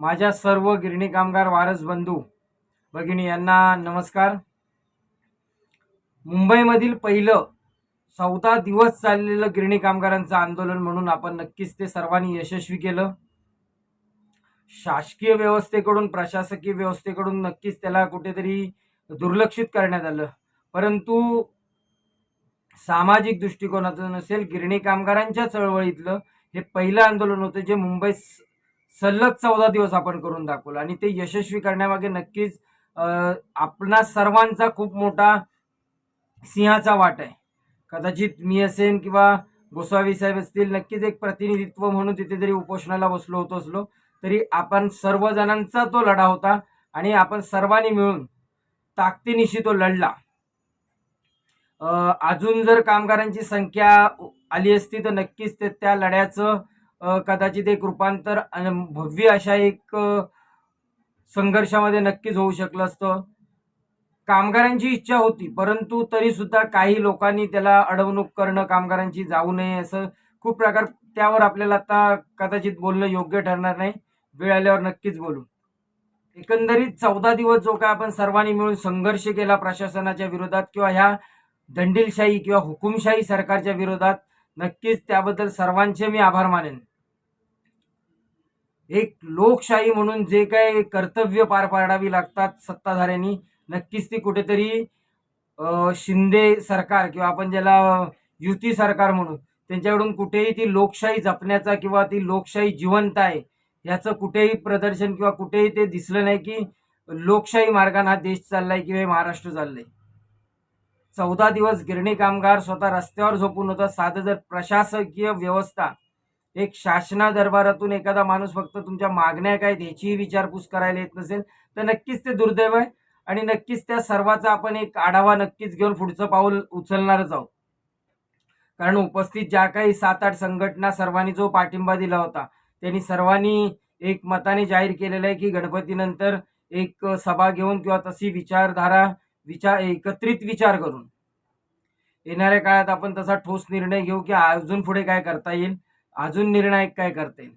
माझ्या सर्व गिरणी कामगार वारस बंधू भगिनी यांना नमस्कार. मुंबईमधील पहिलं चौदा दिवस चाललेलं गिरणी कामगारांचं आंदोलन म्हणून आपण नक्कीच ते सर्वांनी यशस्वी केलं. शासकीय व्यवस्थेकडून प्रशासकीय व्यवस्थेकडून नक्कीच त्याला कुठेतरी दुर्लक्षित करण्यात आलं. परंतु सामाजिक दृष्टिकोनातून नसेल गिरणी कामगारांच्या चळवळीतलं हे पहिलं आंदोलन होतं जे मुंबईत सलग चौदा दिवस आपण करून दाखवलं. आणि ते यशस्वी करण्यामागे नक्कीच आपणा सर्वांचा खूप मोठा सिंहाचा वाट आहे. कदाचित मी असेन किंवा गोसावी साहेब असतील नक्कीच एक प्रतिनिधित्व म्हणून तिथे जरी उपोषणाला बसलो होतो असलो तरी आपण सर्वजणांचा तो लढा होता आणि आपण सर्वांनी मिळून ताकदीनिशी तो लढला. अजून जर कामगारांची संख्या आली असती तर नक्कीच ते त्या लढ्याचं कदाचित एक रूपांतर भव्य अशा एक संघर्षामध्ये नक्कीच होऊ शकलं असतं. कामगारांची इच्छा होती परंतु तरीसुद्धा काही लोकांनी त्याला अडवणूक करणं कामगारांची जाऊ नये असं खूप प्रकार त्यावर आपल्याला आता कदाचित बोलणं योग्य ठरणार नाही. वेळ आल्यावर नक्कीच बोलू. एकंदरीत चौदा दिवस जो काय आपण सर्वांनी मिळून संघर्ष केला प्रशासनाच्या विरोधात किंवा ह्या दंडीलशाही किंवा हुकुमशाही सरकारच्या विरोधात नक्कीच त्याबद्दल सर्वांचे मी आभार मानेन. एक लोकशाही म्हणून जे काही कर्तव्य पार पाडावी लागतात सत्ताधाऱ्यांनी नक्कीच ती कुठेतरी शिंदे सरकार किंवा आपण ज्याला युती सरकार म्हणू त्यांच्याकडून कुठेही ती लोकशाही जपण्याचा किंवा ती लोकशाही जिवंत आहे याचं कुठेही प्रदर्शन किंवा कुठेही ते दिसलं नाही की लोकशाही मार्गाने हा देश चाललाय किंवा हे महाराष्ट्र चाललंय. चौदा दिवस गिरणी कामगार स्वतः रस्त्यावर झोपून होता साधं जर प्रशासकीय व्यवस्था एक शासना दरबारातून एखादा माणूस फक्त तुमच्या मागण्या काय आहेत ह्याचीही विचारपूस करायला येत नसेल तर नक्कीच ते दुर्दैव आहे. आणि नक्कीच त्या सर्वाचा आपण एक आढावा नक्कीच घेऊन पुढचं पाऊल उचलणारच आहोत. कारण उपस्थित ज्या काही सात आठ संघटना सर्वांनी जो पाठिंबा दिला होता त्यांनी सर्वांनी एक मताने जाहीर केलेलं आहे की गणपतीनंतर एक सभा घेऊन किंवा तशी विचारधारा विचार एकत्रित विचार करून. येणाऱ्या काळात आपण तसा ठोस निर्णय घेऊ की अजून पुढे काय करता येईल? अजून निर्णायक काय करता येईल?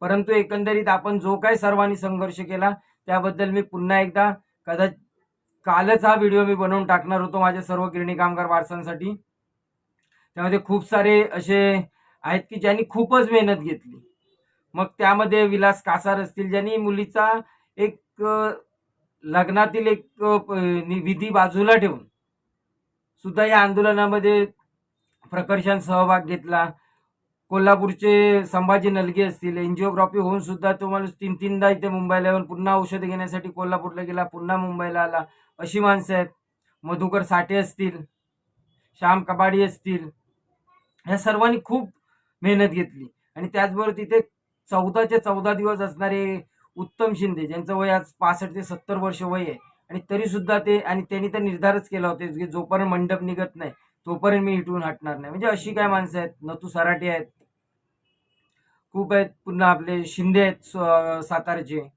परंतु एकंदरीत आपण जो काय सर्वांनी संघर्ष केला त्याबद्दल मी पुन्हा एकदा कदा कालच हा व्हिडिओ मी बनवून टाकणार होतो माझ्या सर्व गिरणी कामगार वारसांसाठी. त्यामध्ये खूप सारे असे आहेत की ज्यांनी खूपच मेहनत घेतली. मग त्यामध्ये विलास कासार असतील ज्यांनी मुलीचा एक लग्नातील एक प- नि- विधी बाजूला ठेवून सुद्धा या आंदोलनामध्ये प्रकर्षान सहभाग घेतला. कोल्हापूरचे संभाजी नलगे असतील एन्जिओग्राफी होऊन सुद्धा तो माणूस तीन तीनदा इथे मुंबईला येऊन पुन्हा औषध घेण्यासाठी कोल्हापूरला गेला पुन्हा मुंबईला आला. अशी माणसं आहेत. मधुकर साठे असतील श्याम कबाडी असतील ह्या सर्वांनी खूप मेहनत घेतली. आणि त्याचबरोबर तिथे चौदाचे चौदा दिवस असणारे उत्तम शिंदे ज्यांचं वय आज पासष्ट ते सत्तर वर्ष वय आहे. आणि तरीसुद्धा ते आणि त्यांनी तर निर्धारच केला होता की जोपर्यंत मंडप निघत नाही तोपर्यंत मी इटून हटणार नाही. म्हणजे अशी काय माणसं आहेत? नतू सराटे आहेत. खूप आहेत. पुन्हा आपले शिंदे आहेत स- सातारचे.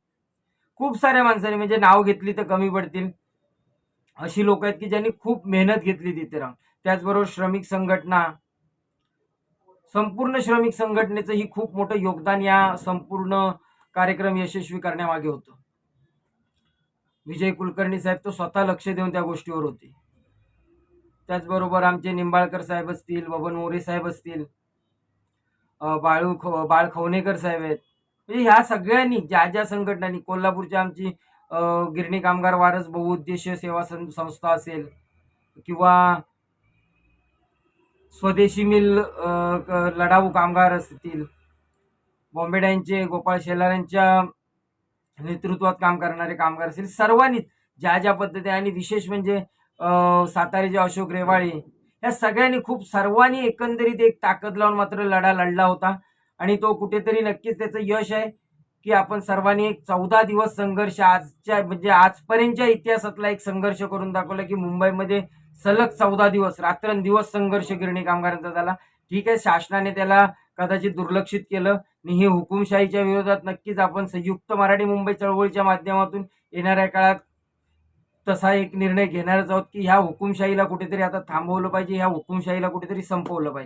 खूप साऱ्या माणसांनी म्हणजे नाव घेतली तर कमी पडतील. अशी लोक आहेत की ज्यांनी खूप मेहनत घेतली तिथे राहून. त्याचबरोबर श्रमिक संघटना. संपूर्ण श्रमिक संघटनेचं ही खूप मोठं योगदान या संपूर्ण कार्यक्रम यशस्वी करण्यामागे होतं. विजय कुलकर्णी साहेब तो स्वतः लक्ष देऊन त्या गोष्टीवर होते. त्याचबरोबर आमचे निंबाळकर साहेब असतील बबन मोरे साहेब असतील बाळू ख बाळ खवणेकर साहेब आहेत. म्हणजे ह्या सगळ्यांनी ज्या ज्या संघटनांनी कोल्हापूरची आमची गिरणी कामगार वारस बहुउद्देशीय सेवा सं- संस्था असेल किंवा स्वदेशी मिल लढाऊ कामगार असतील बॉम्बेड्यांचे गोपाळ शेलारांच्या नेतृत्वात काम करणारे कामगार असतील सर्वांनीच ज्या ज्या पद्धती आणि विशेष म्हणजे सातारेचे अशोक रेवाळे या सगळ्यांनी खूप सर्वांनी एकंदरीत एक ताकद लावून मात्र लढा लढला होता. आणि तो कुठेतरी नक्कीच त्याचं यश आहे की आपण सर्वांनी एक चौदा दिवस संघर्ष आजच्या म्हणजे आजपर्यंतच्या इतिहासातला एक संघर्ष करून दाखवला की मुंबईमध्ये सलग चौदा दिवस रात्रंदिवस संघर्ष गिरणी कामगारांचा झाला. ठीक आहे शासनाने त्याला कदाचित दुर्लक्षित केलं आणि ही हुकुमशाहीच्या विरोधात नक्कीच आपण संयुक्त मराठी मुंबई चळवळीच्या माध्यमातून येणाऱ्या काळात तसा एक निर्णय घेणारच आहोत की ह्या हुकुमशाहीला कुठेतरी आता थांबवलं पाहिजे ह्या हुकुमशाहीला कुठेतरी संपवलं पाहिजे.